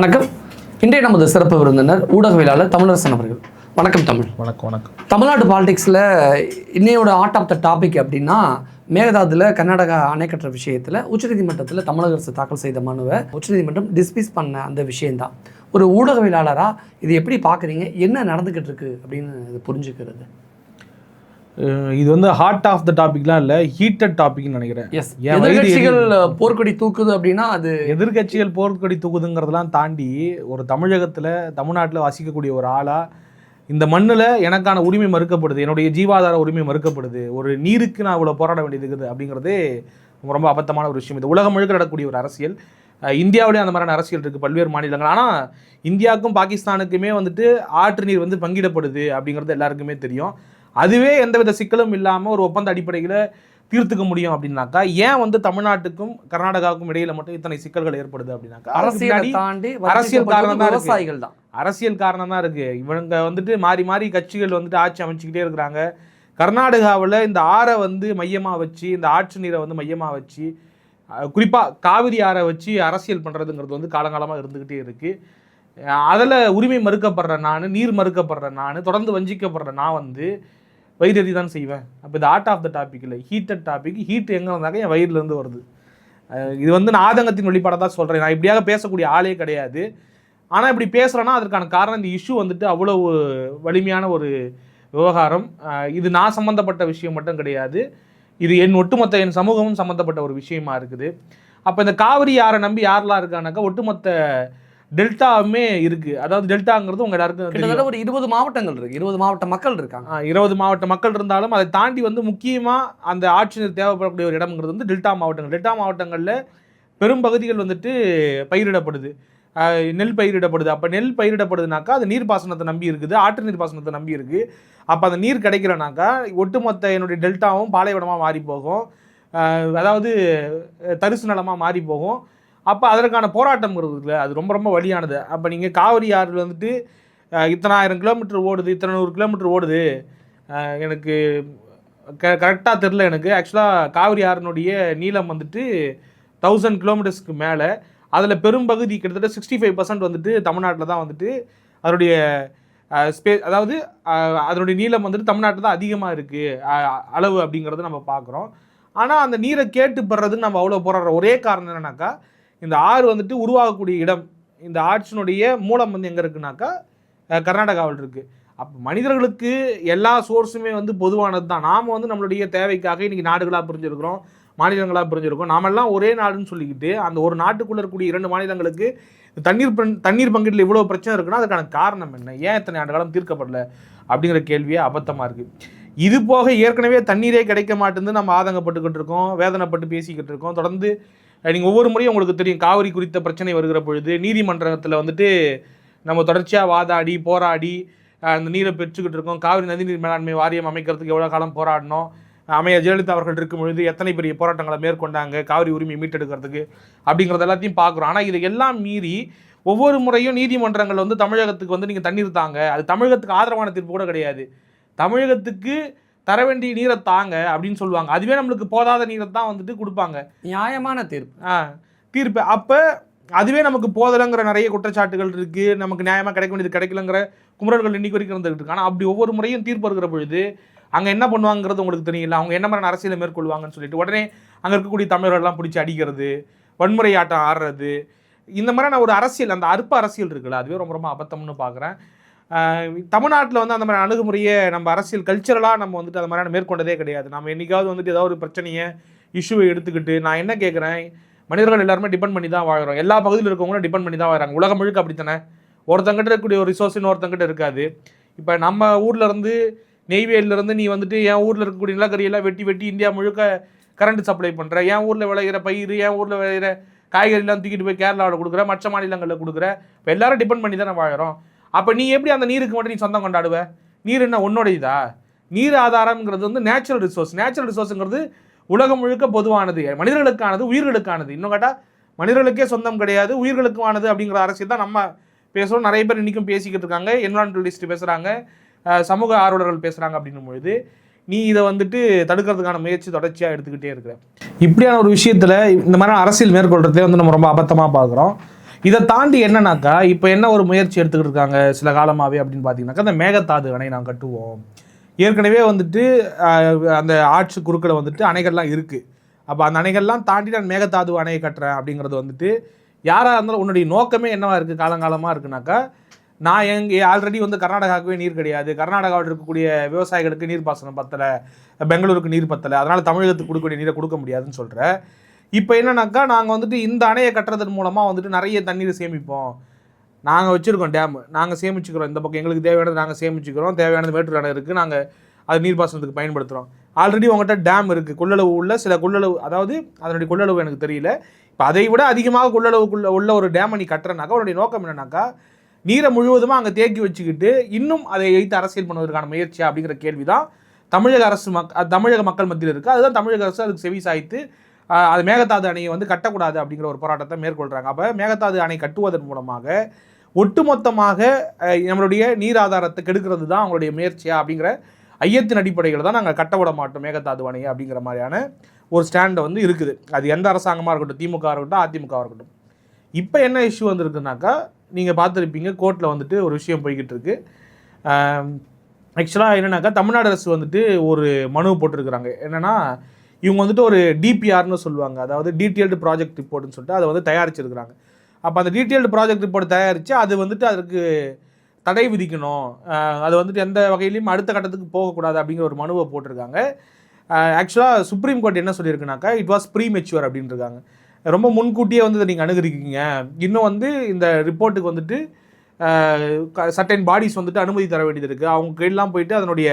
வணக்கம். இன்றைய நமது சிறப்பு விருந்தினர் ஊடகவியலாளர் தமிழரசன் அவர்கள். வணக்கம் தமிழ். வணக்கம் வணக்கம். தமிழ்நாடு பாலிடிக்ஸில் இன்னையோட ஆர்ட் ஆஃப் த டாபிக் அப்படின்னா மேகதாதுல கர்நாடகா அணை கட்டுற விஷயத்தில் உச்சநீதிமன்றத்தில் தமிழக அரசு தாக்கல் செய்த மனுவை உச்சநீதிமன்றம் டிஸ்மிஸ் பண்ண அந்த விஷயம்தான். ஒரு ஊடகவியலாளராக இது எப்படி பார்க்குறீங்க? என்ன நடந்துக்கிட்டு இருக்கு அப்படின்னு புரிஞ்சுக்கிறது. இது வந்து ஹார்ட் ஆஃப் த டாபிக்லாம் இல்லை ஹீட்டட் டாபிக்னு நினைக்கிறேன். எஸ் எதிர்கட்சிகள் போர்க்கொடி தூக்குது அப்படின்னா அது எதிர்கட்சிகள் போர்க்கொடி தூக்குதுங்கிறதெல்லாம் தாண்டி ஒரு தமிழகத்தில் தமிழ்நாட்டில் வசிக்கக்கூடிய ஒரு ஆளா இந்த மண்ணில் எனக்கான உரிமை மறுக்கப்படுது என்னுடைய ஜீவாதார உரிமை மறுக்கப்படுது ஒரு நீருக்கு நான் இவ்வளோ போராட வேண்டியது இருக்குது அப்படிங்கிறதே ரொம்ப அபத்தமான ஒரு விஷயம். இது உலகம் முழுக்க நடக்கக்கூடிய ஒரு அரசியல். அஹ் இந்தியாவிலேயும் அந்த மாதிரியான அரசியல் இருக்குது பல்வேறு மாநிலங்கள். ஆனால் இந்தியாவுக்கும் பாகிஸ்தானுக்குமே வந்துட்டு ஆற்று நீர் வந்து பங்கிடப்படுது அப்படிங்கிறது எல்லாருக்குமே தெரியும். அதுவே எந்தவித சிக்கலும் இல்லாமல் ஒரு ஒப்பந்த அடிப்படையில் தீர்த்துக்க முடியும் அப்படின்னாக்கா ஏன் வந்து தமிழ்நாட்டுக்கும் கர்நாடகாவுக்கும் இடையில மட்டும் இத்தனை சிக்கல்கள் ஏற்படுது அப்படின்னாக்கா அரசியலை தாண்டி அரசியல் காரணம் தான். விவசாயிகள் தான். அரசியல் காரணம் தான் இருக்கு. இவங்க வந்துட்டு மாறி மாறி கட்சிகள் வந்துட்டு ஆட்சி அமைச்சுக்கிட்டே இருக்கிறாங்க. கர்நாடகாவில் இந்த ஆறை வந்து மையமாக வச்சு இந்த ஆற்று நீரை வந்து மையமாக வச்சு குறிப்பாக காவிரி ஆறை வச்சு அரசியல் பண்ணுறதுங்கிறது வந்து காலங்காலமாக இருந்துக்கிட்டே இருக்கு. அதில் உரிமை மறுக்கப்படுற நான் நீர் மறுக்கப்படுற நான் தொடர்ந்து வஞ்சிக்கப்படுற நான் வந்து வயிறு தான் செய்வேன். அப்போ இது ஆர்ட் ஆஃப் த டாபிக் இல்லை. ஹீட்டட் டாபிக் ஹீட் எங்கே வந்தாக்க என் வயிறுலேருந்து வருது. இது வந்து நான் ஆதங்கத்தின் வெளிப்பாடாக தான் சொல்கிறேன் நான் இப்படியாக பேசக்கூடிய ஆளே கிடையாது. ஆனால் இப்படி பேசுகிறேன்னா அதற்கான காரணம் இந்த இஷ்யூ வந்துட்டு அவ்வளோ வலிமையான ஒரு விவகாரம். இது நான் சம்மந்தப்பட்ட விஷயம் மட்டும் கிடையாது. இது என் ஒட்டுமொத்த என் சமூகமும் சம்மந்தப்பட்ட ஒரு விஷயமா இருக்குது. அப்போ இந்த காவிரி யாரை நம்பி யாரெல்லாம் இருக்கானாக்கா ஒட்டுமொத்த டெல்டாவுமே இருக்குது அதாவது டெல்டாங்கிறது உங்கள் எல்லாருக்கும். கிட்டத்தட்ட ஒரு இருபது மாவட்டங்கள் இருக்கு. இருபது மாவட்ட மக்கள் இருக்காங்க. இருபது மாவட்ட மக்கள் இருந்தாலும் அதை தாண்டி வந்து முக்கியமாக அந்த ஆட்சியர் தேவைப்படக்கூடிய ஒரு இடம்ங்கிறது வந்து டெல்டா மாவட்டங்கள். டெல்டா மாவட்டங்களில் பெரும் பகுதிகள் வந்துட்டு பயிரிடப்படுது. நெல் பயிரிடப்படுது. அப்போ நெல் பயிரிடப்படுதுனாக்கா அது நீர்ப்பாசனத்தை நம்பி இருக்குது. ஆற்று நீர்ப்பாசனத்தை நம்பி இருக்குது அப்போ அந்த நீர் கிடைக்கலனாக்கா ஒட்டுமொத்த என்னுடைய டெல்டாவும் பாலைவனமாக மாறி போகும் அதாவது தரிசு நிலமாக மாறி போகும் அப்போ அதற்கான போராட்டம் இருக்குல்ல அது ரொம்ப ரொம்ப வழியானது அப்போ நீங்கள் காவிரி ஆறு வந்துட்டு இத்தனை இத்தனாயிரம் கிலோமீட்டர் ஓடுது இத்தனை நூறு கிலோமீட்டர் ஓடுது. எனக்கு க கரெக்டாக தெரில எனக்கு. ஆக்சுவலாக காவிரி ஆறினுடைய நீளம் வந்துட்டு தௌசண்ட் கிலோமீட்டர்ஸ்க்கு மேலே. அதில் பெரும்பகுதி கிட்டத்தட்ட சிக்ஸ்டி ஃபைவ் பர்சன்ட் வந்துட்டு தமிழ்நாட்டில் தான் வந்துட்டு அதனுடைய ஸ்பே அதாவது அதனுடைய நீளம் வந்துட்டு தமிழ்நாட்டில் தான் அதிகமாக இருக்குது அளவு அப்படிங்கிறத நம்ம பார்க்குறோம். ஆனால் அந்த நீரை கேட்டு பெறதுக்கு நம்ம அவ்வளோ போராடுற ஒரே காரணம் என்னன்னாக்கா இந்த ஆறு வந்துட்டு உருவாகக்கூடிய இடம் இந்த ஆற்றினுடைய மூலம் வந்து எங்கே இருக்குனாக்கா கர்நாடகாவில் இருக்குது அப்போ மனிதர்களுக்கு எல்லா சோர்ஸுமே வந்து பொதுவானது தான். நாம் வந்து நம்மளுடைய தேவைக்காக இன்றைக்கி நாடுகளாக பிரிஞ்சிருக்கிறோம் மாநிலங்களாக பிரிஞ்சிருக்கோம் நாமெல்லாம் ஒரே நாடுன்னு சொல்லிக்கிட்டு அந்த ஒரு நாட்டுக்குள்ளே இருக்கக்கூடிய இரண்டு மாநிலங்களுக்கு தண்ணீர் பண் தண்ணீர் பங்கீட்டில் இவ்வளோ பிரச்சனை இருக்குன்னா அதுக்கான காரணம் என்ன? ஏன் இத்தனை ஆண்டு காலம் தீர்க்கப்படல? அப்படிங்கிற கேள்வியே அபத்தமாக இருக்குது இது போக ஏற்கனவே தண்ணீரே கிடைக்க மாட்டேங்குது நம்ம ஆதங்கப்பட்டுக்கிட்டு இருக்கோம் வேதனைப்பட்டு பேசிக்கிட்டு இருக்கோம். தொடர்ந்து நீங்கள் ஒவ்வொரு முறையும் உங்களுக்கு தெரியும் காவிரி குறித்த பிரச்சனை வருகிற பொழுது நீதிமன்றத்தில் வந்துட்டு நம்ம தொடர்ச்சியாக வாதாடி போராடி அந்த நீரை பெற்றுக்கிட்டு இருக்கோம். காவிரி நதிநீர் மேலாண்மை வாரியம் அமைக்கிறதுக்கு எவ்வளோ காலம் போராடினோம் அமையர் ஜெயலலிதா அவர்கள் இருக்கும் பொழுது எத்தனை பெரிய போராட்டங்களை மேற்கொண்டாங்க? காவிரி உரிமை மீட்டெடுக்கிறதுக்கு அப்படிங்கிறது எல்லாத்தையும் பார்க்குறோம். ஆனால் இதை எல்லாம் மீறி ஒவ்வொரு முறையும் நீதிமன்றங்கள் வந்து தமிழகத்துக்கு வந்து நீங்கள் தண்ணீர் தாங்க. அது தமிழகத்துக்கு ஆதரவான தீர்ப்பு கூட கிடையாது. தமிழகத்துக்கு தர வேண்டிய நீரை தாங்க அப்படின்னு சொல்லுவாங்க. அதுவே நம்மளுக்கு போதாத நீரை தான் வந்துட்டு கொடுப்பாங்க. நியாயமான தீர்ப்பு. ஆ, தீர்ப்பு. அப்போ அதுவே நமக்கு போதலைங்கிற நிறைய குற்றச்சாட்டுகள் இருக்கு. நமக்கு நியாயமாக கிடைக்க வேண்டியது கிடைக்கலங்கிற குமுறல்கள் இன்னைக்கு வரைக்கும் இருந்துகிட்டு இருக்கு ஆனால் அப்படி ஒவ்வொரு முறையும் தீர்ப்பு இருக்கிற பொழுது அங்கே என்ன பண்ணுவாங்கிறது உங்களுக்கு தெரியல. அவங்க என்ன மாதிரி அரசியலை மேற்கொள்வாங்கன்னு சொல்லிட்டு உடனே அங்கே இருக்கக்கூடிய தமிழர்கள்லாம் பிடிச்சி அடிக்கிறது வன்முறை ஆட்டம் ஆடுறது. இந்த மாதிரியான ஒரு அரசியல் அந்த அற்ப அரசியல் இருக்குல்ல அதுவே ரொம்ப ரொம்ப அபத்தம்னு பார்க்குறேன் தமிழ்நாட்டில் வந்து அந்த மாதிரி அணுகுமுறையை நம்ம அரசியல் கல்ச்சரலாக நம்ம வந்துட்டு அந்த மாதிரியான மேற்கொண்டதே கிடையாது. நம்ம என்றைக்காவது வந்துட்டு ஏதாவது ஒரு பிரச்சனையை இஷ்யூவை எடுத்துக்கிட்டு நான் என்ன கேட்குறேன் மனிதர்கள் எல்லாருமே டிபெண்ட் பண்ணி தான் வாழ்கிறோம் எல்லா பகுதியில் இருக்கவங்களும் டிபெண்ட் பண்ணி தான் வாழ்கிறாங்க உலகம் முழுக்க அப்படித்தானே? ஒருத்தங்கிட்ட இருக்கக்கூடிய ஒரு ரிசோர்ஸ் இன்னொருத்தங்கிட்ட இருக்காது. இப்போ நம்ம ஊரில் இருந்து நெய்வேலியிலேருந்து நீ வந்துட்டு என் ஊரில் இருக்கக்கூடிய நிலக்கரியெல்லாம் வெட்டி வெட்டி இந்தியா முழுக்க கரண்ட் சப்ளை பண்ணுற என் ஊரில் விளையிற பயிர் என் ஊரில் விளையிற காய்கறிலாம் தூக்கிட்டு போய் கேரளாவில் கொடுக்குற மற்ற மாநிலங்களில் கொடுக்குற. இப்போ எல்லாரும் டிபெண்ட் பண்ணி தானே வாழ்கிறோம் அப்போ நீ எப்படி அந்த நீருக்கு மட்டும் நீ சொந்தம் கொண்டாடுவ? நீர் என்ன உன்னுடையதா? நீர் ஆதாரம்ங்கிறது வந்து நேச்சுரல் ரிசோர்ஸ் நேச்சுரல் ரிசோர்ஸுங்கிறது உலகம் முழுக்க பொதுவானது. மனிதர்களுக்கானது உயிர்களுக்கானது. இன்னும் கேட்டால் மனிதர்களுக்கே சொந்தம் கிடையாது உயிர்களுக்குமானது அப்படிங்கிற அரசியல் தான் நம்ம பேசுகிறோம் நிறைய பேர் இன்றைக்கும் பேசிக்கிட்டு இருக்காங்க. என்வரான்மெண்டலிஸ்ட் பேசுகிறாங்க சமூக ஆர்வலர்கள் பேசுகிறாங்க அப்படின்னும் பொழுது நீ இதை வந்துட்டு தடுக்கிறதுக்கான முயற்சி தொடர்ச்சியாக எடுத்துக்கிட்டே இருக்கிற. இப்படியான ஒரு விஷயத்தில் இந்த மாதிரி அரசியல் மேற்கொள்றதே வந்து நம்ம ரொம்ப அபத்தமாக பார்க்குறோம். இதை தாண்டி என்னன்னாக்கா இப்போ என்ன ஒரு முயற்சி எடுத்துக்கிட்டு இருக்காங்க சில காலமாகவே அப்படின்னு பார்த்தீங்கன்னாக்கா அந்த மேகத்தாது அணை நான் கட்டுவோம். ஏற்கனவே வந்துட்டு அந்த ஆட்சி குறுக்கில் வந்துட்டு அணைகள்லாம் இருக்குது அப்போ அந்த அணைகள்லாம் தாண்டி நான் மேகத்தாது அணையை கட்டுறேன் அப்படிங்கிறது வந்துட்டு யாராக இருந்தாலும் உன்னுடைய நோக்கமே என்னவா இருக்குது காலங்காலமாக இருக்குனாக்கா நான் எங்கே ஆல்ரெடி வந்து கர்நாடகாவுக்கே நீர் கிடையாது. கர்நாடகாவில் இருக்கக்கூடிய விவசாயிகளுக்கு நீர் பாசனம் பத்தலை பெங்களூருக்கு நீர் பத்தலை அதனால் தமிழகத்துக்கு கொடுக்கக்கூடிய நீரை கொடுக்க முடியாதுன்னு சொல்கிறேன் இப்போ என்னன்னாக்கா நாங்கள் வந்துட்டு இந்த அணையை கட்டுறதன் மூலமாக வந்துட்டு நிறைய தண்ணீர் சேமிப்போம். நாங்கள் வச்சுருக்கோம் டேம் நாங்கள் சேமிச்சுக்கிறோம். இந்த பக்கம் எங்களுக்கு தேவையானது நாங்கள் சேமிச்சுக்கிறோம். தேவையானது வேற்று அணை இருக்குது நாங்கள் அது நீர்ப்பாசனத்துக்கு பயன்படுத்துகிறோம் ஆல்ரெடி உங்கள்கிட்ட டேம் இருக்குது கொள்ளளவு உள்ள சில கொள்ளளவு அதாவது அதனுடைய கொள்ளளவு எனக்கு தெரியல. இப்போ அதை விட அதிகமாக கொள்ளளவுக்குள்ள உள்ள ஒரு டேமை நீ கட்டுறனாக்கா உன்னுடைய நோக்கம் என்னன்னாக்கா நீரை முழுவதுமாக அங்கே தேக்கி வச்சுக்கிட்டு இன்னும் அதை வைத்து அரசியல் பண்ணுவதற்கான முயற்சியா அப்படிங்கிற கேள்வி தான் தமிழக அரசு மக் தமிழக மக்கள் மத்தியில் இருக்குது அதுதான் தமிழக அரசு அதுக்கு செவி சாய்த்து அது மேகதாது அணையை வந்து கட்டக்கூடாது அப்படிங்கிற ஒரு போராட்டத்தை மேற்கொள்கிறாங்க அப்போ மேகதாது அணை கட்டுவதன் மூலமாக ஒட்டுமொத்தமாக நம்மளுடைய நீர் ஆதாரத்தை கெடுக்கிறது தான் அவங்களுடைய முயற்சியா அப்படிங்கிற ஐயத்தின் அடிப்படையில் தான் நாங்கள் கட்ட விட மாட்டோம் மேகதாது அணையை அப்படிங்கிற மாதிரியான ஒரு ஸ்டாண்டு வந்து இருக்குது. அது எந்த அரசாங்கமாக இருக்கட்டும் திமுக இருக்கட்டும் அதிமுக இருக்கட்டும். இப்போ என்ன இஷ்யூ வந்திருக்குனாக்கா நீங்கள் பார்த்துருப்பீங்க கோர்ட்டில் வந்துட்டு ஒரு விஷயம் போய்கிட்டு இருக்கு. ஆக்சுவலாக என்னென்னாக்கா தமிழ்நாடு அரசு வந்துட்டு ஒரு மனு போட்டிருக்கிறாங்க. என்னன்னா இவங்க வந்துட்டு ஒரு டிபிஆர்னு சொல்லுவாங்க. அதாவது டீட்டெயில்டு ப்ராஜெக்ட் ரிப்போர்ட்னு சொல்லிட்டு அதை வந்து தயாரிச்சிருக்கிறாங்க. அப்போ அந்த டீட்டெயில்டு ப்ராஜெக்ட் ரிப்போர்ட் தயாரித்து அது வந்துட்டு அதுக்கு தடை விதிக்கணும். அது வந்துட்டு எந்த வகையிலையும் அடுத்த கட்டத்துக்கு போகக்கூடாது அப்படிங்கிற ஒரு மனுவை போட்டிருக்காங்க. ஆக்சுவலாக சுப்ரீம் கோர்ட் என்ன சொல்லியிருக்குனாக்கா இட் வாஸ் ப்ரீ மெச்சுவர் அப்படின்னு இருக்காங்க. ரொம்ப முன்கூட்டியே வந்து இதை நீங்கள் அணுகிருக்கீங்க இன்னும் வந்து இந்த ரிப்போர்ட்டுக்கு வந்துட்டு சர்டைன் பாடிஸ் வந்துட்டு அனுமதி தர வேண்டியது இருக்குது அவங்க கீழெலாம் போயிட்டு அதனுடைய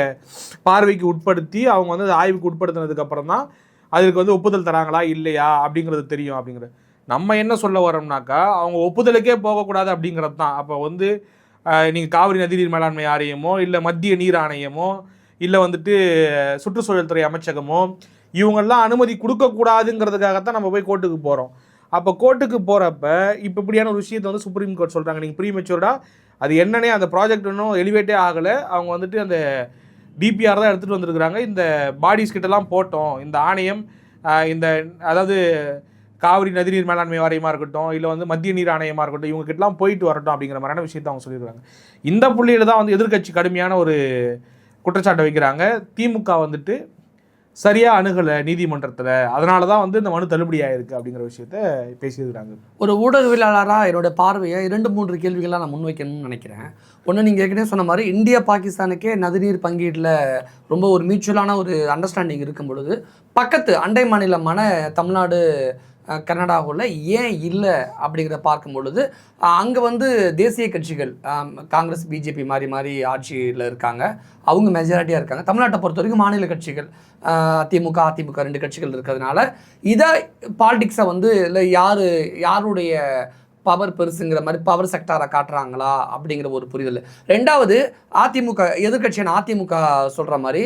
பார்வைக்கு உட்படுத்தி அவங்க வந்து அதை ஆய்வுக்கு உட்படுத்தினதுக்கப்புறம் தான் அதுக்கு வந்து ஒப்புதல் தராங்களா இல்லையா அப்படிங்கிறது தெரியும் அப்படிங்கிறது. நம்ம என்ன சொல்ல வரோம்னாக்கா அவங்க ஒப்புதலுக்கே போகக்கூடாது அப்படிங்கிறது தான். அப்போ வந்து நீங்கள் காவிரி நதிநீர் மேலாண்மை ஆணையமோ இல்லை மத்திய நீர் ஆணையமோ இல்லை வந்துட்டு சுற்றுச்சூழல் துறை அமைச்சகமோ இவங்கெல்லாம் அனுமதி கொடுக்கக்கூடாதுங்கிறதுக்காகத்தான் நம்ம போய் கோர்ட்டுக்கு போகிறோம் அப்போ கோர்ட்டுக்கு போகிறப்ப இப்போ இப்படியான ஒரு விஷயத்தை வந்து சுப்ரீம் கோர்ட் சொல்கிறாங்க நீங்கள் ப்ரீ மெச்சூர்டாக அது என்னன்னே அந்த ப்ராஜெக்ட் இன்னும் எலிவேட்டே ஆகலை. அவங்க வந்துட்டு அந்த டிபிஆர் தான் எடுத்துகிட்டு வந்திருக்கிறாங்க. இந்த பாடிஸ் கிட்டலாம் போட்டோம். இந்த ஆணையம் இந்த அதாவது காவிரி நதிநீர் மேலாண்மை வாரியமாக இருக்கட்டும் இல்லை வந்து மத்திய நீர் ஆணையமாக இருக்கட்டும் இவங்க கிட்டலாம் போயிட்டு வரட்டும் அப்படிங்கிற மாதிரியான விஷயத்தை அவங்க சொல்லியிருக்காங்க. இந்த புள்ளியில் தான் வந்து எதிர்க்கட்சி கடுமையான ஒரு குற்றச்சாட்டை வைக்கிறாங்க. திமுக வந்துட்டு சரியாக அணுகலை நீதிமன்றத்தில் அதனால தான் வந்து இந்த மனு தள்ளுபடி ஆயிருக்கு அப்படிங்கிற விஷயத்த பேசியிருக்கிறாங்க. ஒரு ஊடகவியலாளராக என்னோட பார்வையை இரண்டு மூன்று கேள்விகளாக நான் முன்வைக்கணும்னு நினைக்கிறேன். ஒன்று நீங்கள் ஏற்கனவே சொன்ன மாதிரி இந்தியா பாகிஸ்தானுக்கே நதிநீர் பங்கீட்டில் ரொம்ப ஒரு மியூச்சுவலான ஒரு அண்டர்ஸ்டாண்டிங் இருக்கும் பொழுது பக்கத்து அண்டை மாநிலமான தமிழ்நாடு கர்நாடகாவில் ஏன் இல்லை அப்படிங்கிறத பார்க்கும் பொழுது அங்கே வந்து தேசிய கட்சிகள் காங்கிரஸ் பிஜேபி மாதிரி மாதிரி ஆட்சியில் இருக்காங்க. அவங்க மெஜாரிட்டியாக இருக்காங்க. தமிழ்நாட்டை பொறுத்த வரைக்கும் மாநில கட்சிகள் அதிமுக திமுக அதிமுக ரெண்டு கட்சிகள் இருக்கிறதுனால இதை பாலிடிக்ஸை வந்து இல்லை யார் யாருடைய பவர் பெருசுங்கிற மாதிரி பவர் செக்டாரை காட்டுறாங்களா அப்படிங்கிற ஒரு புரிதல் ரெண்டாவது அதிமுக எதிர்க்கட்சியான அதிமுக சொல்கிற மாதிரி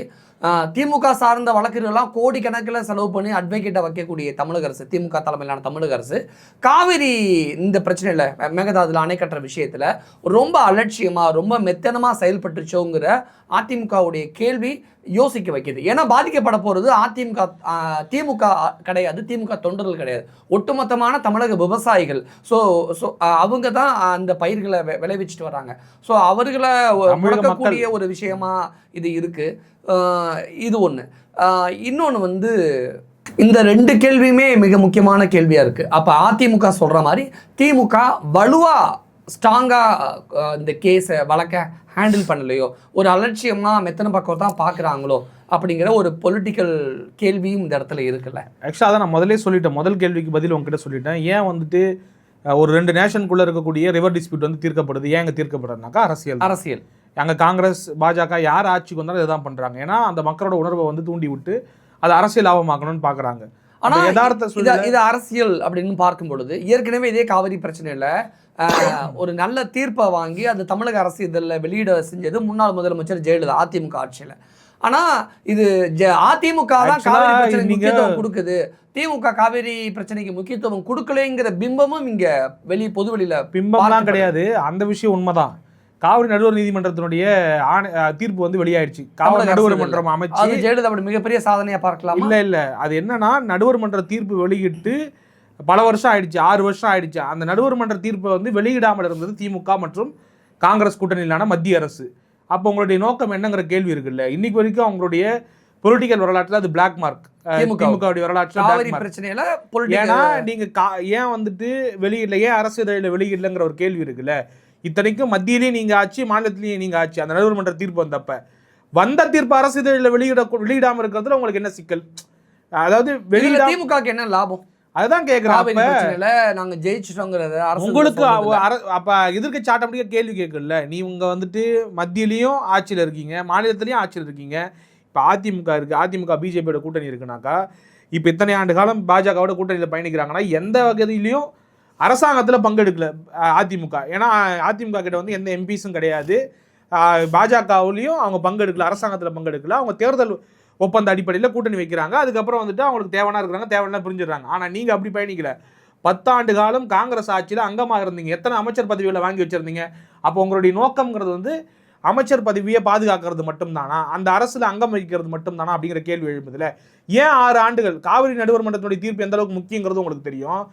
திமுக சார்ந்த வழக்குகள்லாம் கோடிக்கணக்கில் செலவு பண்ணி அட்வொகேட்டை வைக்கக்கூடிய தமிழக அரசு திமுக தலைமையிலான தமிழக அரசு காவிரி இந்த பிரச்சனையில் மேகதாதுல அணை கட்டுற விஷயத்தில் ரொம்ப அலட்சியமாக ரொம்ப மெத்தனமாக செயல்பட்டுச்சோங்கிற அதிமுகவுடைய கேள்வி யோசிக்க வைக்குது. ஏன்னா பாதிக்கப்பட போகிறது அதிமுக திமுக கிடையாது. திமுக தொண்டர்கள் கிடையாது. ஒட்டுமொத்தமான தமிழக விவசாயிகள். ஸோ ஸோ அவங்க தான் அந்த பயிர்களை விளைவிச்சிட்டு வராங்க. ஸோ அவர்களை முடக்கக்கூடிய ஒரு விஷயமா இது இருக்கு. ஆஹ், இது ஒன்று இன்னொன்று வந்து இந்த ரெண்டு கேள்வியுமே மிக முக்கியமான கேள்வியாக இருக்குது அப்போ அதிமுக சொல்கிற மாதிரி திமுக வலுவாக ஸ்ட்ராங்காக இந்த கேஸை வழக்க ஹேண்டில் பண்ணலையோ ஒரு அலட்சியமாக மெத்தனை பக்கம் தான் பார்க்குறாங்களோ அப்படிங்கிற ஒரு பொலிட்டிக்கல் கேள்வியும் இந்த இடத்துல இருக்குல்ல. ஆக்சுவலாக அதான் நான் முதல்லே சொல்லிட்டேன். முதல் கேள்விக்கு பதில் உங்ககிட்ட சொல்லிட்டேன். ஏன் வந்துட்டு ஒரு ரெண்டு நேஷனுக்குள்ளே இருக்கக்கூடிய ரிவர் டிஸ்பியூட் வந்து தீர்க்கப்படுது? ஏன் இங்கே தீர்க்கப்படுறதுனாக்கா அரசியல். அரசியல். அங்கே காங்கிரஸ் பாஜக யார் ஆட்சிக்கு வந்தாலும் இதை தான் பண்ணுறாங்க ஏன்னா அந்த மக்களோட உணர்வை வந்து தூண்டி விட்டு அதை அரசியல் லாபமாக்கணும்னு பார்க்குறாங்க ஆனால் யதார்த்த இது அரசியல் அப்படின்னு பார்க்கும் பொழுது ஏற்கனவே இதே காவிரி பிரச்சனையில ஒரு நல்ல தீர்ப்பை வாங்கி அது தமிழக அரசு இதில் வெளியிட செஞ்சது முன்னாள் முதலமைச்சர் ஜெயலலிதா அதிமுக ஆட்சியில. ஆனா இது அதிமுக தான் காவிரி பிரச்சனைக்கு முக்கியத்துவம் கொடுக்குது. திமுக காவிரி பிரச்சனைக்கு முக்கியத்துவம் கொடுக்கலைங்கிற பிம்பமும் இங்க வெளி பொதுவெளியில பிம்பம்லாம். கிடையாது. அந்த விஷயம் உண்மைதான். காவிரி நடுவர் நீதிமன்றத்தினுடைய தீர்ப்பு வந்து வெளியாயிடுச்சு. காவிரி நடுவர் மன்றம் அது அமைச்சு ஜெயலலிதா அப்படி மிகப்பெரிய சாதனையா பார்க்கலாமா? இல்ல இல்ல. அது என்னன்னா நடுவர் மன்ற தீர்ப்பு வெளியிட்டு பல வருஷம் ஆயிடுச்சு ஆறு வருஷம் ஆயிடுச்சு. அந்த நடுவர் மன்ற தீர்ப்பை வந்து வெளியிடாமல் இருந்தது திமுக மற்றும் காங்கிரஸ் கூட்டணியிலான மத்திய அரசு. அப்போ உங்களுடைய நோக்கம் என்னங்கிற கேள்வி இருக்குல்ல. இன்னைக்கு வரைக்கும் அவங்களுடைய பொலிட்டிக்கல் வரலாற்றில் அது பிளாக் மார்க் திமுக. திமுகவுடைய வரலாற்றில். பிரச்சனையில ஏன்னா நீங்க ஏன் வந்துட்டு வெளியிடல ஏன் அரசு இதழில் வெளியிடலங்கிற ஒரு கேள்வி இருக்குல்ல. இத்தனைக்கும் மத்தியிலேயே நீங்க ஆச்சு மாநிலத்திலேயே நீங்க ஆச்சு அந்த நடுவர் மன்ற தீர்ப்பு வந்தப்ப வந்த தீர்ப்பு அரசு இதழில் வெளியிட வெளியிடாம இருக்கிறதுல உங்களுக்கு என்ன சிக்கல்? அதாவது வெளியிட திமுகக்கு என்ன லாபம்? அதுதான் கேக்குறேன் காவிரி அப்ப. பிரச்சனையில நாங்க ஜெயிச்சிட்டோங்கிறத உங்களுக்கு அப்ப எதிர்க்கட்சி ஆட்டோமேட்டிக்கா கேள்வி கேட்கல. நீங்க வந்துட்டு மத்தியிலையும் ஆட்சியில் இருக்கீங்க மாநிலத்திலையும் ஆட்சியில் இருக்கீங்க. இப்போ அதிமுக இருக்கு அதிமுக பிஜேபியோட கூட்டணி இருக்குனாக்கா இப்போ இத்தனை ஆண்டு காலம் பாஜகவோட கூட்டணியில் பயணிக்கிறாங்கன்னா எந்த வகையிலையும் அரசாங்கத்தில் பங்கெடுக்கல அதிமுக. ஏன்னா அதிமுக கிட்ட வந்து எந்த எம்பிஸும் கிடையாது. பாஜகவுலேயும் அவங்க பங்கெடுக்கல அரசாங்கத்தில் பங்கெடுக்கல. அவங்க தேர்தல் ஒப்பந்த அடிப்படையில் கூட்டணி வைக்கிறாங்க. அதுக்கப்புறம் வந்துட்டு அவங்களுக்கு தேவைன்னா இருக்கிறாங்க தேவைன்னா பிரிஞ்சிடுறாங்க. ஆனால் நீங்கள் அப்படி பயணிக்கல. பத்தாண்டு காலம் காங்கிரஸ் ஆட்சியில் அங்கமாக இருந்தீங்க. எத்தனை அமைச்சர் பதவிகளை வாங்கி வச்சிருந்தீங்க? அப்போ உங்களுடைய நோக்கங்கிறது வந்து அமைச்சர் பதவியை பாதுகாக்கிறது மட்டும்தானா? அந்த அரசில் அங்கம் வகிக்கிறது மட்டும்தானா? அப்படிங்கிற கேள்வி எழுப்புதுல ஏன் ஆறு ஆண்டுகள்? காவிரி நடுவர் மன்றத்தினுடைய தீர்ப்பு எந்த அளவுக்கு முக்கியங்கிறது உங்களுக்கு தெரியும்.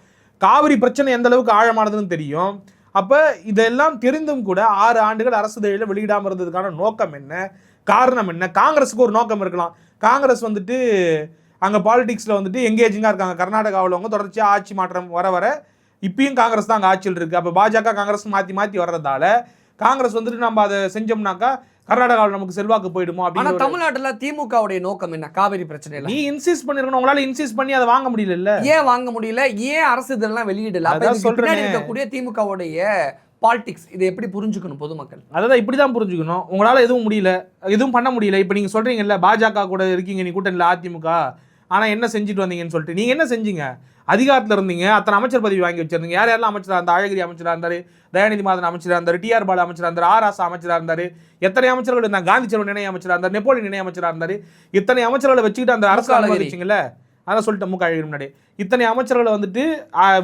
காவிரி பிரச்சனை எந்த அளவுக்கு ஆழமானதுன்னு தெரியும். அப்போ இதெல்லாம் தெரிந்தும் கூட ஆறு ஆண்டுகள் அரசு தேவையில் வெளியிடாமல் இருந்ததுக்கான நோக்கம் என்ன? காரணம் என்ன? காங்கிரஸுக்கு ஒரு நோக்கம் இருக்கலாம். காங்கிரஸ் வந்துட்டு அங்கே பாலிடிக்ஸில் வந்துட்டு எங்கேஜிங்காக இருக்காங்க. கர்நாடகாவில் அவங்க தொடர்ச்சியாக ஆட்சி மாற்றம் வர வர இப்பயும் காங்கிரஸ் தான் அங்கே ஆட்சியில் இருக்குது அப்போ பாஜக காங்கிரஸ் மாற்றி மாற்றி வர்றதால காங்கிரஸ் வந்துட்டு நம்ம அதை செஞ்சோம்னாக்கா கர்நாடகாவில் நமக்கு செல்வாக்கு போயிடுமோ ஆனா அப்படின்னு தமிழ்நாட்டுல திமுகவுடைய நோக்கம் என்ன? காவிரி பிரச்சனையில. நீ இன்சிஸ்ட் பண்ணிருக்கணும். உங்களால இன்சிஸ்ட் பண்ணி அதை வாங்க முடியல ஏன் வாங்க முடியல? ஏன் அரசு இதெல்லாம் வெளியிடல? அதான் சொல்றேனே. இருக்கக்கூடிய திமுகவுடைய பாலிடிக்ஸ் இதை எப்படி புரிஞ்சுக்கணும் பொதுமக்கள்? அதான் இப்படி தான் புரிஞ்சுக்கணும். உங்களால் எதுவும் முடியல. எதுவும் பண்ண முடியல. இப்போ நீங்கள் சொல்கிறீங்கல்ல பாஜக கூட இருக்கீங்க நீ கூட்டணியில் அதிமுக. ஆனால் என்ன செஞ்சுட்டு வந்தீங்கன்னு சொல்லிட்டு. நீங்கள் என்ன செஞ்சீங்க? அதிகாரத்தில் இருந்தீங்க. அத்தனை அமைச்சர் பதவி வாங்கி வச்சிருந்தீங்க. யார் யாரெல்லாம் அமைச்சராக இருந்தார்? அழகிரி அமைச்சராக இருந்தார் தயாநிதி மாதன் அமைச்சராக இருந்தார் டிஆர் பாலு அமைச்சராக இருந்தார் ஆர் ஆசா அமைச்சராக இருந்தார் எத்தனை அமைச்சர்கள் இருந்தாங்க? காந்தி செல்வன் இணை அமைச்சராக இருந்தார் நெப்போலியன் இணை அமைச்சராக இருந்தார். இத்தனை அமைச்சர்களை வச்சுக்கிட்டு அந்த அரசு அழகிரி. அனுமதிச்சிங்கல்ல? அதான் சொல்லிட்டேன் முக அழகிரி முன்னாடி. இத்தனை அமைச்சர்களை வந்துட்டு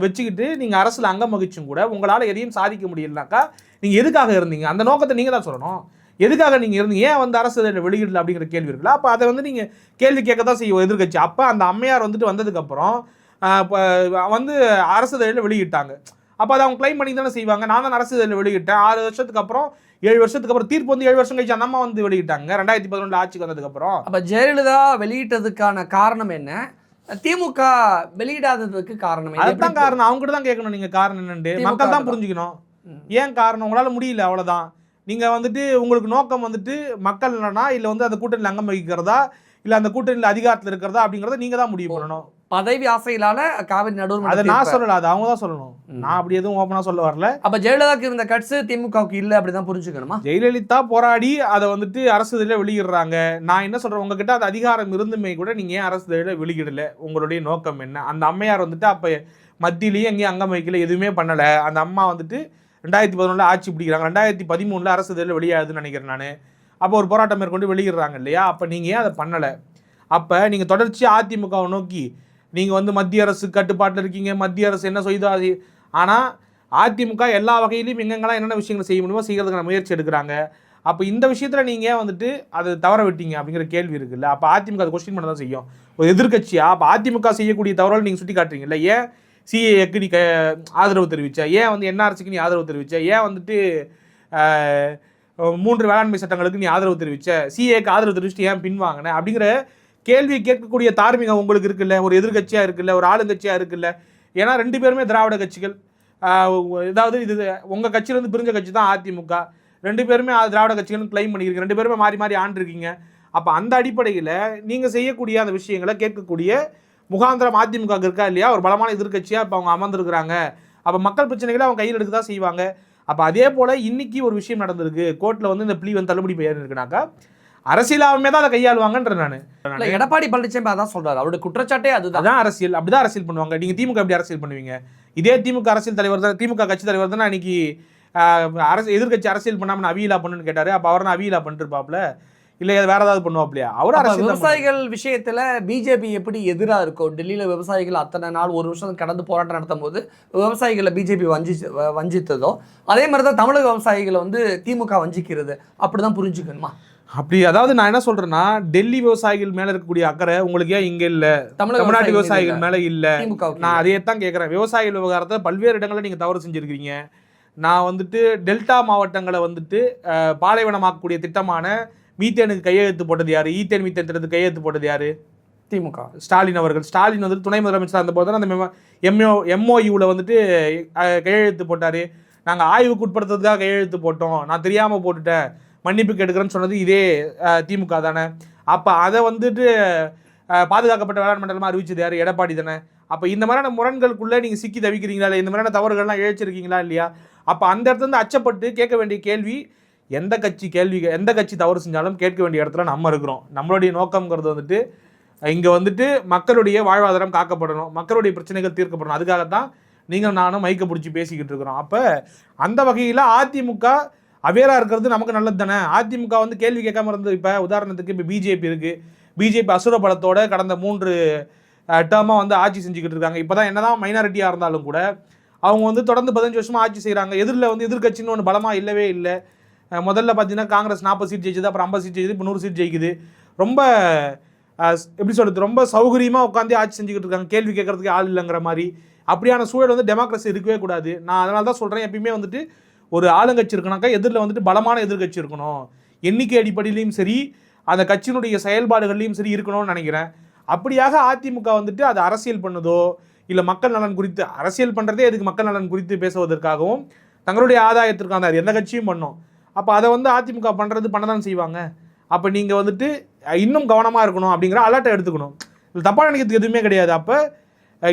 வச்சுக்கிட்டு நீங்கள் அரசில் அங்கம் வகிச்சும் கூட உங்களால் எதையும் சாதிக்க முடியலனாக்கா நீங்கள் எதுக்காக இருந்தீங்க? அந்த நோக்கத்தை நீங்கள் தான் சொல்லணும். எதுக்காக நீங்கள் இருந்தீங்க? ஏன் வந்து அரசு வெளியிடல அப்படிங்கிற கேள்வி இருக்குல்ல? அப்போ அதை வந்து நீங்கள் கேள்வி கேட்க தான் செய்யும் எதிர்க்கட்சி. அப்போ அந்த அம்மையார் வந்துட்டு வந்ததுக்கப்புறம் வந்து அரசு இதழில் வெளியிட்டாங்க. அப்போ அதை அவங்க க்ளைம் பண்ணி தானே செய்வாங்க. நான் தான் அரசு இதழில் வெளியிட்டேன். ஆறு வருஷத்துக்கு அப்புறம் ஏழு வருஷத்துக்கு அப்புறம் தீர்ப்பு வந்து ஏழு வருஷம் கழிச்சு அந்த அம்மா வந்து வெளியிட்டாங்க. ரெண்டாயிரத்தி பதினொன்றில் ஆட்சிக்கு வந்ததுக்கப்புறம். அப்ப ஜெயலலிதா வெளியிட்டதுக்கான காரணம் என்ன? திமுக வெளியிடாததுக்கு காரணம்? அதுதான் காரணம். அவங்க தான் கேட்கணும். நீங்க காரணம் என்னன்னு திமுக மக்கள் தான். புரிஞ்சுக்கணும். ஏன் காரணம்? உங்களால முடியல அவ்வளவுதான். நீங்க வந்துட்டு உங்களுக்கு நோக்கம் வந்துட்டு மக்கள் இல்லைனா இல்ல வந்து அந்த கூட்டணியில் அங்கம் வகிக்கிறதா இல்ல அந்த கூட்டணியில் அதிகாரத்தில் இருக்கிறதா அப்படிங்கறத நீங்க தான் முடிவு பண்ணணும். பதவி ஆசையிலால காவிரி நடுவர் அதை நான் சொல்லல அது அவங்க தான் சொல்லணும். நான் அப்படி எதுவும் ஓப்பனா சொல்ல வரல. அப்ப ஜெயலலிதாக்கு இருந்த கட்ஸ் திமுகவுக்கு இல்ல அப்படிதான் புரிஞ்சுக்கணுமா? ஜெயலலிதா போராடி அதை வந்துட்டு அரசு இதில் வெளியிடுறாங்க. நான் என்ன சொல்றேன் உங்ககிட்ட அந்த அதிகாரம் இருந்துமே கூட நீங்க ஏன் அரசு இதில் வெளியிடல? உங்களுடைய நோக்கம் என்ன? அந்த அம்மையார் வந்துட்டு அப்ப மத்தியிலேயே எங்கேயும் அங்கம் வைக்கல எதுவுமே பண்ணல. அந்த அம்மா வந்துட்டு ரெண்டாயிரத்தி பதினொன்றில் ஆட்சி பிடிக்கிறாங்க. ரெண்டாயிரத்தி பதிமூணுல அரசு இதில் வெளியாகுதுன்னு நினைக்கிறேன் நான். அப்போ ஒரு போராட்டம் மேற்கொண்டு வெளியிடுறாங்க இல்லையா? அப்போ நீங்கள் ஏன் அதை பண்ணலை? அப்போ நீங்கள் தொடர்ச்சியாக அதிமுகவை நோக்கி நீங்கள் வந்து மத்திய அரசு கட்டுப்பாட்டில் இருக்கீங்க மத்திய அரசு என்ன செய்தோ அது? ஆனால் அதிமுக எல்லா வகையிலையும் எங்கெங்கெல்லாம் என்னென்ன விஷயங்கள் செய்ய முடியுமோ செய்கிறதுக்கான முயற்சி எடுக்கிறாங்க. அப்போ இந்த விஷயத்தில் நீங்கள் ஏன் வந்துட்டு அதை தவற விட்டீங்க அப்படிங்கிற கேள்வி இருக்குல்ல. அப்போ அதிமுக அதை கொஸ்டின் பண்ண தான் செய்யும். ஒரு எதிர்கட்சியாக அப்போ அதிமுக செய்யக்கூடிய தவறால் நீங்கள் சுட்டி காட்டுறீங்கல்ல. ஏன் சிஏக்கு நீ க ஆதரவு தெரிவித்த ஏன் வந்து என்ஆர்சிக்கு நீ ஆதரவு தெரிவித்த ஏன் வந்துட்டு மூன்று வேளாண்மை சட்டங்களுக்கு நீ ஆதரவு தெரிவித்த சிஏக்கு ஆதரவு தெரிவிச்சுட்டு ஏன் பின்வாங்கின? அப்படிங்கிற கேள்வி கேட்கக்கூடிய தார்மீகம் உங்களுக்கு இருக்குல்ல ஒரு எதிர்கட்சியாக இருக்குல்ல ஒரு ஆளுங்கட்சியாக இருக்குல்ல? ஏன்னா ரெண்டு பேருமே திராவிட கட்சிகள். ஏதாவது இது உங்கள் கட்சியிலேருந்து பிரிஞ்ச கட்சி தான் அதிமுக. ரெண்டு பேருமே திராவிட கட்சிகள்னு கிளைம் பண்ணிக்கிறீங்க ரெண்டு பேருமே மாறி மாறி ஆண்டிருக்கீங்க. அப்போ அந்த அடிப்படையில் நீங்கள் செய்யக்கூடிய அந்த விஷயங்களை கேட்கக்கூடிய முகாந்திரம் அதிமுக இருக்கா இல்லையா? ஒரு பலமான எதிர்க்கட்சியாக இப்போ அவங்க அமர்ந்திருக்கிறாங்க. அப்போ மக்கள் பிரச்சனைகளை அவங்க கையில் எடுக்க தான் செய்வாங்க. அப்போ அதே போல் இன்றைக்கி ஒரு விஷயம் நடந்திருக்கு. கோர்ட்டில் வந்து இந்த ப்ளீ வந்து தள்ளுபடி பெயர் இருக்குனாக்கா அரசியலாவுமே தான் அதை கையாளுவாங்கன்ற நான். இல்ல எடப்பாடி பழனிசாமி அதான் சொல்றாரு. அவருடைய குற்றச்சாட்டே அதுதான். அதான் அரசியல் அப்படிதான் அரசியல் பண்ணுவாங்க. நீங்க திமுக எப்படி அரசியல் பண்ணுவீங்க? இதே திமுக அரசியல் தலைவர் தான் திமுக கட்சி தலைவர் தானே அன்னைக்கு அரசு எதிர்க்கட்சி அரசியல் பண்ணாம நான் அவியலா பண்ணுன்னு கேட்டாரு. அப்ப அவர் நான் அவியலா பண்ணிட்டு இருப்பாப்ல இல்லை வேற ஏதாவது பண்ணுவாப்லையா? அவர் அரசியல் தான். விவசாயிகள் விஷயத்துல பிஜேபி எப்படி எதிரா இருக்கும்? டெல்லியில விவசாயிகள் அத்தனை நாள் ஒரு வருஷம் கடந்து போராட்டம் நடத்தும் போது விவசாயிகளை பிஜேபி வஞ்சி வஞ்சித்ததோ அதே மாதிரி தான் தமிழக விவசாயிகளை வந்து திமுக வஞ்சிக்கிறது. அப்படிதான் புரிஞ்சுக்கணுமா? அப்படி அதாவது நான் என்ன சொல்றேன்னா டெல்லி விவசாயிகள் மேல இருக்கக்கூடிய அக்கறை உங்களுக்கு ஏன் இங்க இல்ல? தமிழ்நாட்டு விவசாயிகள் மேல இல்ல. நான் அதையே தான் கேட்குறேன் விவசாயிகள் விவகாரத்தை பல்வேறு இடங்களில் நீங்கள் தவறு செஞ்சுருக்கீங்க நான் வந்துட்டு டெல்டா மாவட்டங்களை வந்துட்டு பாலைவனமாக்கக்கூடிய திட்டமான மீத்தேனுக்கு கையெழுத்து போட்டது யாரு? ஈத்தேன் மீத்தேன் திட்டத்துக்கு கையெழுத்து போட்டது யாரு? திமுக. ஸ்டாலின் அவர்கள். ஸ்டாலின் வந்துட்டு துணை முதலமைச்சர் இருந்த போது அந்த எம்ஓ எம்ஓயூவில் வந்துட்டு கையெழுத்து போட்டார். நாங்கள் ஆய்வுக்கு உட்படுத்துறதுக்காக கையெழுத்து போட்டோம். நான் தெரியாமல் போட்டுட்டேன். மன்னிப்பு கேட்டுக்கிறேன்னு சொன்னது இதே திமுக தானே. அப்போ அதை வந்துட்டு பாதுகாக்கப்பட்ட வேளாண் மண்டலமாக அறிவிச்சது யார்? எடப்பாடி தானே. அப்போ இந்த மாதிரியான முரண்களுக்குள்ளே நீங்கள் சிக்கி தவிக்கிறீங்களா இல்லை இந்த மாதிரியான தவறுகள்லாம் இழைச்சிருக்கீங்களா இல்லையா? அப்போ அந்த இடத்துல இருந்து அச்சப்பட்டு கேட்க வேண்டிய கேள்வி எந்த கட்சி கேள்வி எந்த கட்சி தவறு செஞ்சாலும் கேட்க வேண்டிய இடத்துல நம்ம இருக்கிறோம். நம்மளுடைய நோக்கங்கிறது வந்துட்டு இங்கே வந்துட்டு மக்களுடைய வாழ்வாதாரம் காக்கப்படணும். மக்களுடைய பிரச்சனைகள் தீர்க்கப்படணும். அதுக்காகத்தான் நீங்கள் நானும் மைக்க பிடிச்சி பேசிக்கிட்டு இருக்கிறோம். அப்போ அந்த வகையில் அதிமுக அவேராக இருக்கிறது நமக்கு நல்லது தானே? அதிமுக வந்து கேள்வி கேட்காம இருந்தது இப்போ உதாரணத்துக்கு இப்போ பிஜேபி இருக்குது பிஜேபி அசுர பலத்தோட கடந்த மூன்று டேர்மாக வந்து ஆட்சி செஞ்சுக்கிட்டு இருக்காங்க. இப்போ தான் என்ன தான் மைனாரிட்டியாக இருந்தாலும் கூட அவங்க வந்து தொடர்ந்து பதினஞ்சு வருஷமாக ஆட்சி செய்கிறாங்க எதிரில் வந்து எதிர்க்கட்சின்னு ஒன்று பலமாக இல்லவே இல்லை. முதல்ல பார்த்தீங்கன்னா காங்கிரஸ் நாற்பது சீட் ஜெயிச்சது அப்புறம் ஐம்பது சீட் ஜெயிச்சது இப்போ நூறு சீட் ஜெயிக்குது. ரொம்ப எப்படி சொல்கிறது ரொம்ப சௌகரியமாக உட்காந்து ஆட்சி செஞ்சுக்கிட்டு இருக்காங்க. கேள்வி கேட்குறதுக்கு ஆள் இல்லைங்கிற மாதிரி. அப்படியான சூழல் வந்து டெமோக்ரஸி இருக்கவே கூடாது. நான் அதனால தான் சொல்கிறேன் எப்பயுமே வந்துட்டு ஒரு ஆளுங்கட்சி இருக்குனாக்கா எதிரில் வந்துட்டு பலமான எதிர்கட்சி இருக்கணும். எண்ணிக்கை அடிப்படையிலையும் சரி அந்த கட்சியினுடைய செயல்பாடுகள்லையும் சரி இருக்கணும்னு நினைக்கிறேன். அப்படியாக அதிமுக வந்துட்டு அது அரசியல் பண்ணுதோ இல்லை மக்கள் நலன் குறித்து அரசியல் பண்ணுறதே எதுக்கு மக்கள் நலன் குறித்து பேசுவதற்காகவும் தங்களுடைய ஆதாயத்திற்கான எந்த கட்சியும் பண்ணும். அப்போ அதை வந்து அதிமுக பண்ணுறது பண்ண தான் செய்வாங்க. அப்போ நீங்கள் வந்துட்டு இன்னும் கவனமாக இருக்கணும் அப்படிங்கிற அலர்ட்டை எடுத்துக்கணும். இது தப்பாக நினைக்கிறதுக்கு எதுவுமே கிடையாது. அப்போ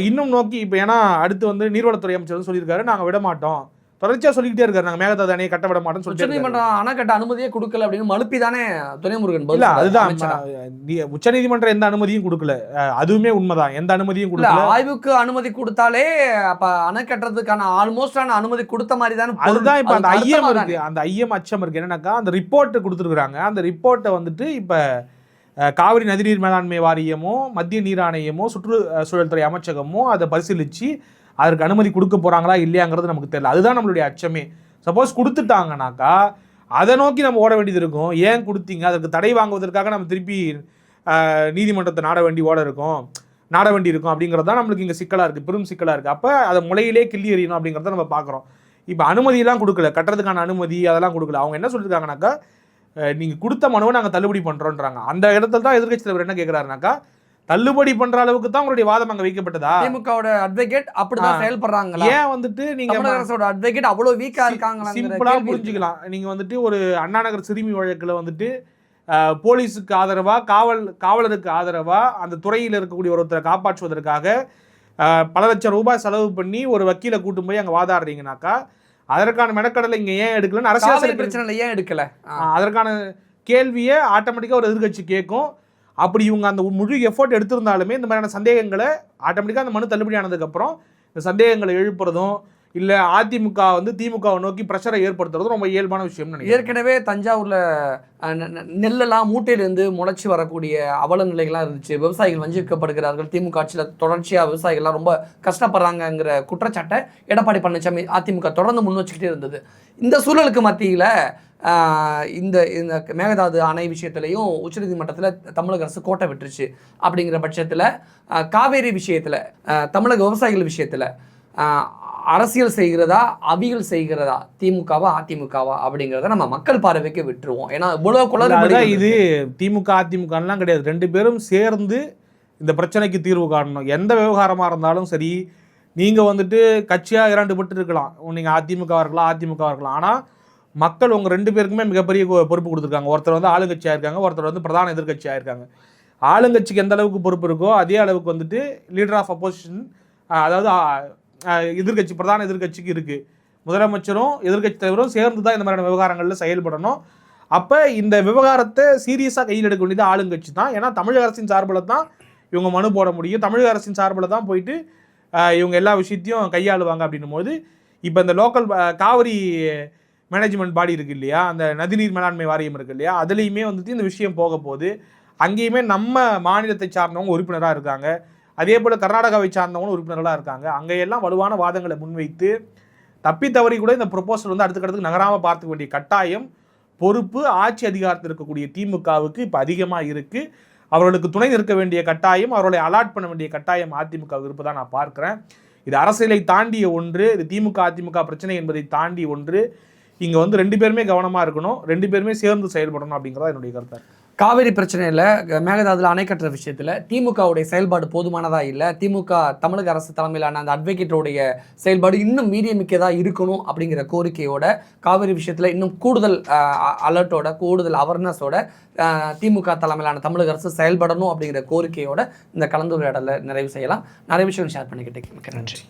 இன்னும் நோக்கி இப்போ ஏன்னா அடுத்து வந்து நீர்வளத்துறை அமைச்சர் வந்து சொல்லியிருக்காரு நாங்கள் விட மாட்டோம் தொடர்ச்சியாக சொல்லிக்கிட்டே இருக்காரு. நாங்கள் மேகதாது அணையை கட்ட விட மாட்டோம்னு இருக்காரு. உச்சநீதிமன்றம் அணை கட்ட அனுமதியே கொடுக்கல அப்படின்னு மழுப்பி தானே துரைமுருகன் பதில் அதுதான் உச்சநீதிமன்றம் எந்த அனுமதியும் கொடுக்கல. அதுவுமே உண்மைதான். எந்த அனுமதியும் கொடுக்கல. ஆய்வுக்கு அனுமதி கொடுத்தாலே அப்ப அணை கட்டுறதுக்கான ஆல்மோஸ்டான அனுமதி கொடுத்த மாதிரி தானே. அதுதான் இப்ப அந்த ஐயம் இருக்கு. அந்த ஐயம் அச்சம் இருக்கு. என்னன்னாக்கா அந்த ரிப்போர்ட் கொடுத்துருக்காங்க அந்த ரிப்போர்ட்டை வந்துட்டு இப்ப காவிரி நதிநீர் மேலாண்மை வாரியமோ மத்திய நீர் ஆணையமோ சுற்றுச்சூழல் துறை அமைச்சகமோ அதை பரிசீலிச்சு அதற்கு அனுமதி கொடுக்க போகிறாங்களா இல்லையாங்கிறது நமக்கு தெரியல. அதுதான் நம்மளுடைய அச்சமே. சப்போஸ் கொடுத்துட்டாங்கனாக்கா அதை நோக்கி நம்ம ஓட வேண்டியது இருக்கும். ஏன் கொடுத்தீங்க? அதற்கு தடை வாங்குவதற்காக நம்ம திருப்பி நீதிமன்றத்தை நாட வேண்டி ஓட இருக்கும். நாட வேண்டி இருக்கும் அப்படிங்கிறது தான் நம்மளுக்கு இங்கே சிக்கலாக இருக்குது பெரும் சிக்கலாக இருக்குது அப்போ அதை முளையிலே கிள்ளி எறியணும் அப்படிங்கிறத நம்ம பார்க்குறோம். இப்போ அனுமதியெல்லாம் கொடுக்கல. கட்டுறதுக்கான அனுமதி அதெல்லாம் கொடுக்கல. அவங்க என்ன சொல்லியிருக்காங்கனாக்கா நீங்கள் கொடுத்த மனுவை நாங்கள் தள்ளுபடி பண்ணுறோன்றாங்க அந்த இடத்துல தான் எதிர்கட்சி தலைவர் என்ன கேட்குறாருனாக்கா தள்ளுபடி பண்ற அளவுக்கு தான் உங்களுடைய வாதம் அங்கே வைக்கப்பட்டதா? திமுகவோட அட்வொகேட் அப்படிதான் ஆ. செயல்படுறாங்களா? ஏன் வந்துட்டு நீங்க அரசோட அட்வொகேட் அவ்வளவு வீக்கா இருக்காங்களா சிம்பிளா புரிஞ்சுக்கலாம். நீங்க வந்துட்டு ஒரு அண்ணா நகர் சிறுமி வழக்குல வந்துட்டு போலீஸுக்கு ஆதரவா காவல் காவலருக்கு ஆதரவா அந்த துறையில் இருக்கக்கூடிய ஒருத்தரை காப்பாற்றுவதற்காக பல லட்சம் ரூபாய் செலவு பண்ணி ஒரு வக்கீலை கூட்டு போய் அங்க வாதாடுறீங்கனாக்கா அதற்கான மெனக்கடலை இங்க ஏன் எடுக்கலன்னு அரசியல் பிரச்சனைல ஏன் எடுக்கல? அதற்கான கேள்வியை ஆட்டோமேட்டிக்காக ஒரு எதிர்க்கட்சி கேட்கும். அப்படி இவங்க அந்த முழு எஃபோர்ட் எடுத்திருந்தாலுமே இந்த மாதிரியான சந்தேகங்களை ஆட்டோமேட்டிக்காக அந்த மனு தள்ளுபடி ஆனதுக்கப்புறம் இந்த சந்தேகங்களை எழுப்புறதும் இல்லை அதிமுக வந்து திமுகவை நோக்கி ப்ரெஷரை ஏற்படுத்துறதும் ரொம்ப இயல்பான விஷயம் ஏற்கனவே தஞ்சாவூரில் நெ- நெல்லெல்லாம் மூட்டையிலிருந்து முளைச்சி வரக்கூடிய அவல நிலைகள்லாம் இருந்துச்சு. விவசாயிகள் வஞ்சிக்கப்படுகிறார்கள். திமுக ஆட்சியில் தொடர்ச்சியாக விவசாயிகள்லாம் ரொம்ப கஷ்டப்படுறாங்கங்கிற குற்றச்சாட்டை எடப்பாடி பழனிசாமி அதிமுக தொடர்ந்து முன் வச்சுக்கிட்டே இருந்தது. இந்த சூழலுக்கு மத்தியில் இந்த இந்த மேகதாது அணை விஷயத்துலையும் உச்சநீதிமன்றத்தில் தமிழக அரசு கோட்டை விட்டுருச்சு. அப்படிங்கிற பட்சத்தில் காவேரி விஷயத்தில் தமிழக விவசாயிகள் விஷயத்தில் அரசியல் செய்கிறதா அவியல் செய்கிறதா திமுகவா அதிமுகவா அப்படிங்கிறத நம்ம மக்கள் பார்வைக்கு விட்டுருவோம். ஏன்னா குளறுபடி அதான் இது திமுக அதிமுகலாம் கிடையாது. ரெண்டு பேரும் சேர்ந்து இந்த பிரச்சனைக்கு தீர்வு காணணும். எந்த விவகாரமாக இருந்தாலும் சரி நீங்கள் வந்துட்டு கட்சியாக இரண்டு பட்டு இருக்கலாம் நீங்கள் அதிமுகவாக இருக்கலாம் அதிமுகவாக இருக்கலாம். ஆனால் மக்கள் உங்கள் ரெண்டு பேருக்குமே மிகப்பெரிய பொறுப்பு கொடுத்துருக்காங்க. ஒருத்தர் வந்து ஆளுங்கட்சியாக இருக்காங்க ஒருத்தர் வந்து பிரதான எதிர்க்கட்சியாக இருக்காங்க ஆளுங்கட்சிக்கு எந்த அளவுக்கு பொறுப்பு இருக்கோ அதே அளவுக்கு வந்துட்டு லீடர் ஆஃப் அப்போசிஷன் அதாவது எதிர்கட்சி எதிர்க்கட்சி பிரதான எதிர்க்கட்சிக்கு இருக்குது முதலமைச்சரும் எதிர்க்கட்சி தலைவரும் சேர்ந்து தான் இந்த மாதிரியான விவகாரங்களில் செயல்படணும். அப்போ இந்த விவகாரத்தை சீரியஸாக கையில் எடுக்க வேண்டியது ஆளுங்கட்சி தான். ஏன்னா தமிழக அரசின் சார்பில் தான் இவங்க மனு போட முடியும். தமிழக அரசின் சார்பில் தான் போயிட்டு இவங்க எல்லா விஷயத்தையும் கையாளுவாங்க அப்படின்னும் போது இப்போ இந்த லோக்கல் காவிரி மேனேஜ்மெண்ட் பாடி இருக்குது இல்லையா? அந்த நதிநீர் மேலாண்மை வாரியம் இருக்குது இல்லையா? அதுலேயுமே வந்துட்டு இந்த விஷயம் போக போது அங்கேயுமே நம்ம மாநிலத்தை சார்ந்தவங்க உறுப்பினராக இருக்காங்க. அதே போல் கர்நாடகாவை சார்ந்தவங்களும் உறுப்பினர்களாக இருக்காங்க. அங்கேயெல்லாம் வலுவான வாதங்களை முன்வைத்து தப்பி தவறி கூட இந்த ப்ரொப்போசல் வந்து அடுத்த நகராமல் பார்த்துக்க வேண்டிய கட்டாயம் பொறுப்பு ஆட்சி அதிகாரத்தில் இருக்கக்கூடிய திமுகவுக்கு இப்போ அதிகமாக இருக்குது அவர்களுக்கு துணை நிற்க வேண்டிய கட்டாயம் அவர்களை அலாட் பண்ண வேண்டிய கட்டாயம் அதிமுக இருப்பதாக நான் பார்க்குறேன். இது அரசியலை தாண்டிய ஒன்று இது திமுக அதிமுக பிரச்சனை என்பதை தாண்டி ஒன்று. இங்கே வந்து ரெண்டு பேருமே கவனமாக இருக்கணும். ரெண்டு பேருமே சேர்ந்து செயல்படணும் அப்படிங்கிறதா என்னுடைய கருத்து. காவிரி பிரச்சனையில் மேகதாதுல அணை கட்டுற விஷயத்தில் திமுகவுடைய செயல்பாடு போதுமானதா இல்லை? திமுக தமிழக அரசு தலைமையிலான அந்த அட்வொகேட்டோடைய செயல்பாடு இன்னும் மீடியமிக்கதாக இருக்கணும் அப்படிங்கிற கோரிக்கையோட காவிரி விஷயத்தில் இன்னும் கூடுதல் அலர்ட்டோட கூடுதல் அவேர்னஸோட திமுக தலைமையிலான தமிழக அரசு செயல்படணும் அப்படிங்கிற கோரிக்கையோட இந்த கலந்துரையாடலை நிறைவு செய்யலாம். நிறைய விஷயம் ஷேர் பண்ணிக்கிட்டே நன்றி.